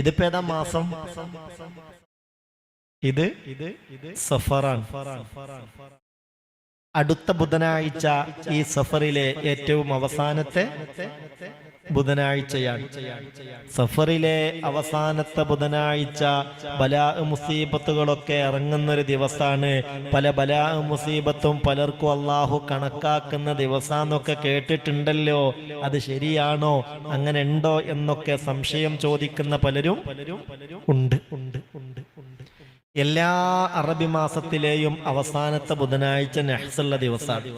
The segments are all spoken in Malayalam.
ഇതിപ്പോ ഏതാ മാസം? ഇത് ഇത് സഫറാണ്. അടുത്ത ബുധനാഴ്ച ഈ സഫറിലെ ഏറ്റവും അവസാനത്തെ ബുധനാഴ്ചയാണ്. സഫറിലെ അവസാനത്തെ ബുധനാഴ്ച ബലാ മുസീബത്തുകളൊക്കെ ഇറങ്ങുന്ന ഒരു ദിവസമാണ് പല ബലാ മുസീബത്തും പലർക്കും അള്ളാഹു കണക്കാക്കുന്ന ദിവസാന്നൊക്കെ കേട്ടിട്ടുണ്ടല്ലോ. അത് ശരിയാണോ? അങ്ങനെ ഉണ്ടോ എന്നൊക്കെ സംശയം ചോദിക്കുന്ന പലരും ഉണ്ട് ഉണ്ട് ഉണ്ട്. എല്ലാ അറബി മാസത്തിലെയും അവസാനത്തെ ബുധനാഴ്ച നെഹ്സുള്ള ദിവസമാണ്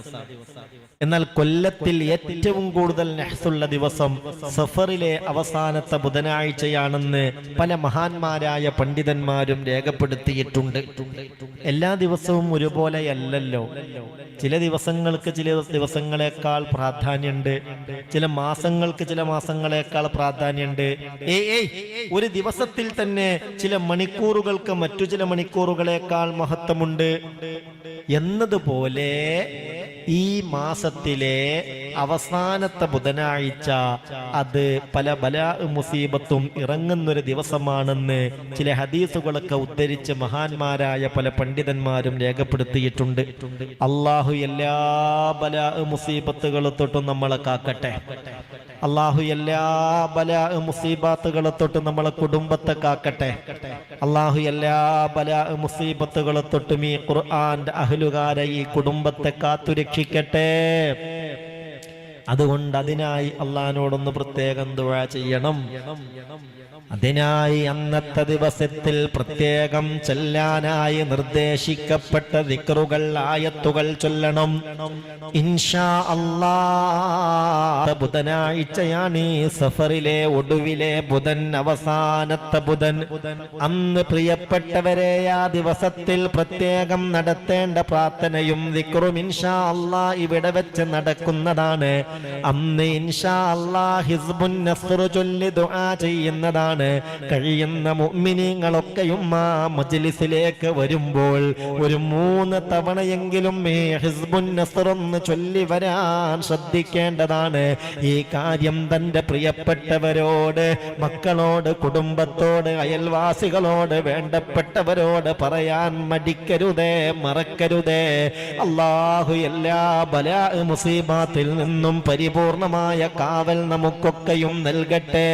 എന്നാൽ കൊല്ലത്തിൽ ഏറ്റവും കൂടുതൽ നെഹ്സുള്ള ദിവസം സഫറിലെ അവസാനത്തെ ബുധനാഴ്ചയാണെന്ന് പല മഹാന്മാരായ പണ്ഡിതന്മാരും രേഖപ്പെടുത്തിയിട്ടുണ്ട്. എല്ലാ ദിവസവും ഒരുപോലെയല്ലല്ലോ ചില ദിവസങ്ങൾക്ക് ചില ദിവസങ്ങളെക്കാൾ പ്രാധാന്യമുണ്ട് ചില മാസങ്ങൾക്ക് ചില മാസങ്ങളെക്കാൾ പ്രാധാന്യമുണ്ട് ഏയ് ഒരു ദിവസത്തിൽ തന്നെ ചില മണിക്കൂറുകൾക്ക് മറ്റു ചില മണിക്കൂറുകളെക്കാൾ മഹത്വമുണ്ട്. എന്നതുപോലെ ഈ മാസത്തിലെ അവസാനത്തെ ബുധനാഴ്ച അത് പല ബല മുസീബത്തും ഇറങ്ങുന്നൊരു ദിവസമാണെന്ന് ചില ഹദീസുകളൊക്കെ ഉദ്ധരിച്ച് മഹാന്മാരായ പല പണ്ഡിതന്മാരും രേഖപ്പെടുത്തിയിട്ടുണ്ട്. അള്ളാഹു എല്ലാ ബല മുസീബത്തുകളെ തൊട്ടും നമ്മളെ കാക്കട്ടെ. അള്ളാഹു എല്ലാ ബല മുസീബാത്തുകളെ തൊട്ട് നമ്മളെ കുടുംബത്തെ കാക്കട്ടെ. അള്ളാഹു എല്ലാ ബല മുസീബത്തുകളെ തൊട്ടും ഈ ഖുർആന്റെ അഹ്ലുകാരെ ഈ കുടുംബത്തെ കാത്തുരക്ഷിക്കട്ടെ. അതുകൊണ്ട് അതിനായി അള്ളഹാനോടൊന്ന് പ്രത്യേകം ദുഴ ചെയ്യണം. അതിനായി അന്നത്തെ ദിവസത്തിൽ പ്രത്യേകം ചെല്ലാനായി നിർദ്ദേശിക്കപ്പെട്ട ദിക്റുകൾ ആയത്തുകൾ ചൊല്ലണം. ഇൻഷാ അള്ളാ ബുധനാഴ്ചയാണ് ഈ സഫറിലെ ഒടുവിലെ ബുധൻ അവസാനത്തെ ബുധൻ. അന്ന് പ്രിയപ്പെട്ടവരെ ആ ദിവസത്തിൽ പ്രത്യേകം നടത്തേണ്ട പ്രാർത്ഥനയും ദിക്റും ഇൻഷാ അല്ലാ ഇവിടെ വെച്ച് നടക്കുന്നതാണ്. അന്ന് ചൊല്ലി ദുആ ചെയ്യുന്നതാണ്. കഴിയുന്ന മുഅ്മിനീങ്ങളൊക്കെയും ആ മജ്ലിസിലേക്ക് വരുമ്പോൾ ഒരു മൂന്ന് തവണയെങ്കിലും ഈ ഹിസ്ബുൻ നസ്ർ ചൊല്ലി വരാൻ ശ്രദ്ധിക്കേണ്ടതാണ്. ഈ കാര്യം തന്റെ പ്രിയപ്പെട്ടവരോട് മക്കളോട് കുടുംബത്തോട് അയൽവാസികളോട് വേണ്ടപ്പെട്ടവരോട് പറയാൻ മടിക്കരുതേ മറക്കരുതേ. അള്ളാഹു എല്ലാ ബലാ മുസീബാത്തിൽ നിന്നും പരിപൂർണമായ കാവൽ നമുക്കൊക്കെയും നൽകട്ടെ.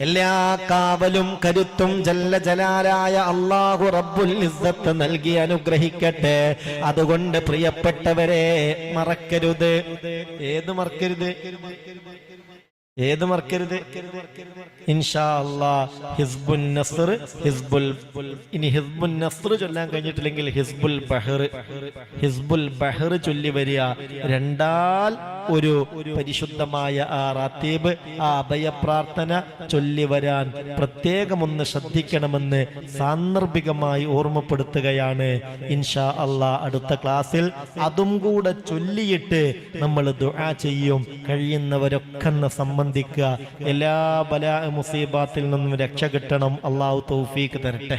എല്ലാ കാവലും കരുത്തും ജല്ല ജലാലായ അള്ളാഹു റബ്ബുൽ ഇസ്സത്ത് നൽകി അനുഗ്രഹിക്കട്ടെ. അതുകൊണ്ട് പ്രിയപ്പെട്ടവരെ മറക്കരുത്. ഏത് മറക്കരുത്? ഏത് മറക്കരുത്? ഇൻഷാ അല്ലാ ഹിസ്ബുൻ ഹിസ്ബുൽ ഇനി ഹിസ്ബുൻ ചൊല്ലാൻ കഴിഞ്ഞിട്ടില്ലെങ്കിൽ ഹിസ്ബുൽ ബഹർ ഹിസ്ബുൽ ബഹർ ചൊല്ലി വരിക രണ്ടാൽ ഒരു പരിശുദ്ധമായ ആ റാത്തീബ് ആ അഭയപ്രാർത്ഥന ചൊല്ലി വരാൻ പ്രത്യേകമൊന്ന് ശ്രദ്ധിക്കണമെന്ന് സാന്ദർഭികമായി ഓർമ്മപ്പെടുത്തുകയാണ് ഇൻഷാ അള്ളാ അടുത്ത ക്ലാസ്സിൽ. അതും കൂടെ ചൊല്ലിയിട്ട് നമ്മൾ ദുആ ചെയ്യും. കഴിയുന്നവരൊക്കെ ഒന്ന് സംബന്ധിക്കുക. എല്ലാ ബല മുസീബാത്തിൽ നിന്നും രക്ഷ കിട്ടണം. അള്ളാഹു തൗഫീക്ക് തരട്ടെ.